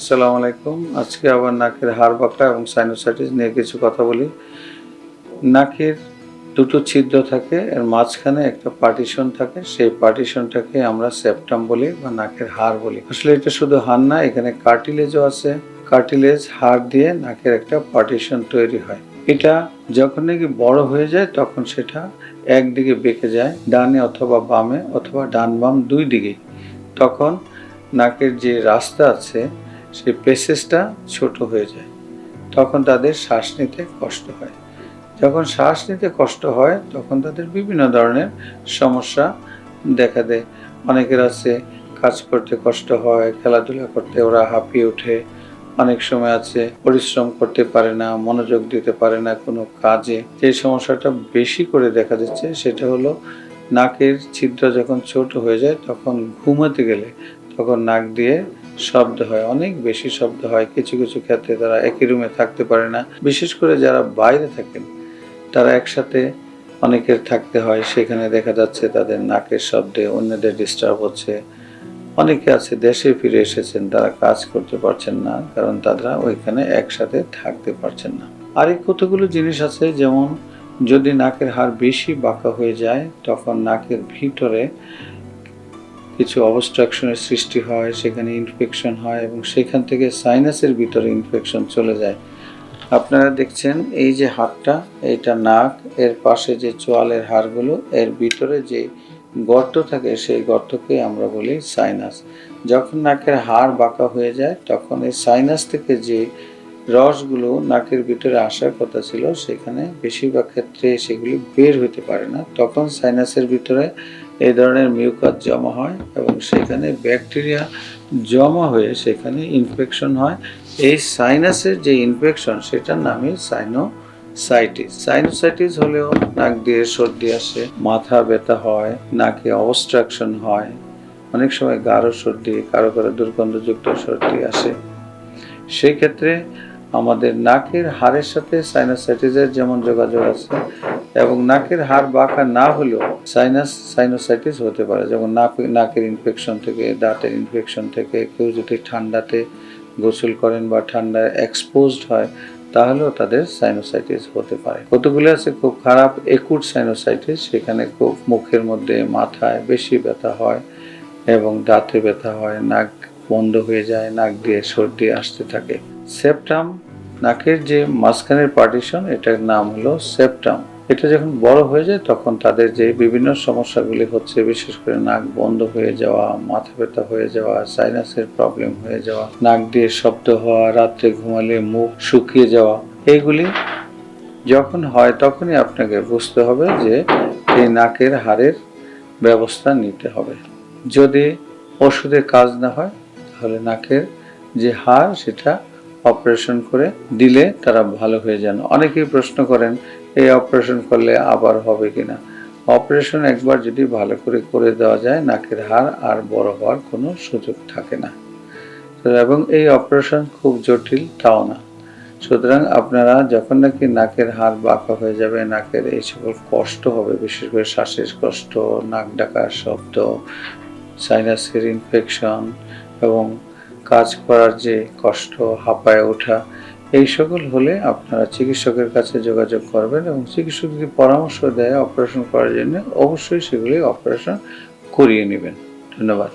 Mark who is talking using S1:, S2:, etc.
S1: আসসালামু আলাইকুম। আজকে আবার নাকের হাড় বাঁকা এবং সাইনোসাইটিস নিয়ে কিছু কথা বলি। নাকের দুটো ছিদ্র থাকে, এর মাঝখানে একটা পার্টিশন থাকে। সেই পার্টিশনটাকে আমরা সেপ্টাম বলি বা নাকের হাড় বলি। আসলে এটা শুধু হাড় না, এখানে কার্টিলেজও আছে। কার্টিলেজ হাড় দিয়ে নাকের একটা পার্টিশন তৈরি হয়। এটা যখন নাকি বড় হয়ে যায়, তখন সেটা একদিকে বেঁকে যায়, ডানে অথবা বামে অথবা ডান বাম দুই দিকে। তখন নাকের যে রাস্তা আছে সেই পেসেসটা ছোট হয়ে যায়। তখন তাদের শ্বাস নিতে কষ্ট হয়। যখন শ্বাস নিতে কষ্ট হয়, তখন তাদের বিভিন্ন ধরনের সমস্যা দেখা দেয়। অনেকের আছে, কাজ করতে কষ্ট হয়, খেলাধুলা করতে ওরা হাঁপিয়ে ওঠে। অনেক সময় আছে, পরিশ্রম করতে পারে না, মনোযোগ দিতে পারে না কোনো কাজে। যে সমস্যাটা বেশি করে দেখা যাচ্ছে সেটা হলো নাকের ছিদ্র যখন ছোট হয়ে যায়, তখন ঘুমাতে গেলে, তখন নাক দিয়ে শব্দ হয়, অনেক বেশি শব্দ হয়। কিছু কিছু ক্ষেত্রে তারা একই রুমে থাকতে পারে না। বিশেষ করে যারা বাইরে থাকেন, তারা একসাথে অনেকের থাকতে হয়। সেখানে দেখা যাচ্ছে তাদের নাকের শব্দে অন্যদের ডিস্টার্ব হচ্ছে। অনেকে আছে, দেশে ফিরে এসেছেন, তারা কাজ করতে পারছেন না, কারণ তারা ওইখানে একসাথে থাকতে পারছেন না। আর এই কতগুলো জিনিস আছে, যেমন যদি নাকের হাড় বেশি বাঁকা হয়ে যায়, তখন নাকের ভিতরে কিছু অবস্ট্রাকশনের সৃষ্টি হয়, সেখানে ইনফেকশন হয় এবং সেখান থেকে সাইনাসের ভিতরে ইনফেকশন চলে যায়। আপনারা দেখছেন এই যে হাড়টা এইটা নাক, এর পাশে যে চোয়ালের হাড়গুলো, এর ভিতরে যে গর্ত থাকে, সেই গর্তকে আমরা বলি সাইনাস যখন নাকের হাড় বাঁকা হয়ে যায়, তখন এই সাইনাস থেকে যে রসগুলো নাকের ভিতরে আসার কথা ছিল, সেখানে বেশিরভাগ ক্ষেত্রে সেগুলি বের হতে পারে না। তখন সাইনাসের ভিতরে এই ধরনের মিউকাস জমা হয় এবং সেখানে ব্যাকটেরিয়া জমা হয়ে সেখানে ইনফেকশন হয়। এই সাইনাসের যে ইনফেকশন সেটার নামই সাইনোসাইটিস সাইনোসাইটিস হলেও নাক দিয়ে সর্দি আসে, মাথা ব্যথা হয়, নাকে অবস্ট্রাকশন হয়। অনেক সময় গাঢ় সর্দি, কারও কারও দুর্গন্ধযুক্ত সর্দি আসে। সেই ক্ষেত্রে আমাদের নাকের হাড়ের সাথে সাইনোসাইটিসের যেমন যোগাযোগ আছে, এবং নাকের হাড় বাঁকা না হলেও সাইনাস সাইনোসাইটিস হতে পারে। যেমন নাক, নাকের ইনফেকশন থেকে, দাঁতের ইনফেকশন থেকে, কেউ যদি ঠান্ডাতে গোসল করেন বা ঠান্ডায় এক্সপোজড হয়, তাহলেও তাদের সাইনোসাইটিস হতে পারে। কতগুলো আছে? খুব খারাপ একুট সাইনোসাইটিস সেখানে খুব মুখের মধ্যে মাথায় বেশি ব্যথা হয়, এবং দাঁতে ব্যথা হয়, নাক বন্ধ হয়ে যায়, নাক দিয়ে সর্দি আসতে থাকে। সেপ্টাম, নাকের যে মাঝখানের পার্টিশন এটার নাম হলো সেপ্টাম। এটা যখন বড় হয়ে যায়, তখন তাদের যে বিভিন্ন সমস্যাগুলি হচ্ছে, বিশেষ করে নাক বন্ধ হয়ে যাওয়া, মাথা ব্যথা হয়ে যাওয়া সাইনাসের প্রবলেম হয়ে যাওয়া, নাক দিয়ে শব্দ হওয়া, রাত্রে ঘুমালে মুখ শুকিয়ে যাওয়া এইগুলি যখন হয়, তখনই আপনাকে বুঝতে হবে যে এই নাকের হাড়ের ব্যবস্থা নিতে হবে। যদি ওষুধে কাজ না হয়, তাহলে নাকের যে হাড়, সেটা অপারেশন করে দিলে তারা ভালো হয়ে যান। অনেকেই প্রশ্ন করেন, এই অপারেশন করলে আবার হবে কিনা? অপারেশন একবার যদি ভালো করে করে দেওয়া যায়, নাকের হাড় আর বড় হওয়ার কোনো সুযোগ থাকে না। এবং এই অপারেশন খুব জটিল, তাও না। সুতরাং আপনারা যখন নাকি নাকের হাড় বাঁকা হয়ে যাবে, নাকের এই সকল কষ্ট হবে, বিশেষ করে শ্বাসের কষ্ট, নাক ডাকার শব্দ সাইনাসের ইনফেকশন এবং কাজ করার যে কষ্ট, হাঁপায় ওঠা, এই সকল হলে আপনারা চিকিৎসকের কাছে যোগাযোগ করবেন এবং চিকিৎসক যদি পরামর্শ দেয়, অপারেশন করার জন্য অবশ্যই সেগুলি অপারেশন করিয়ে নেবেন। ধন্যবাদ।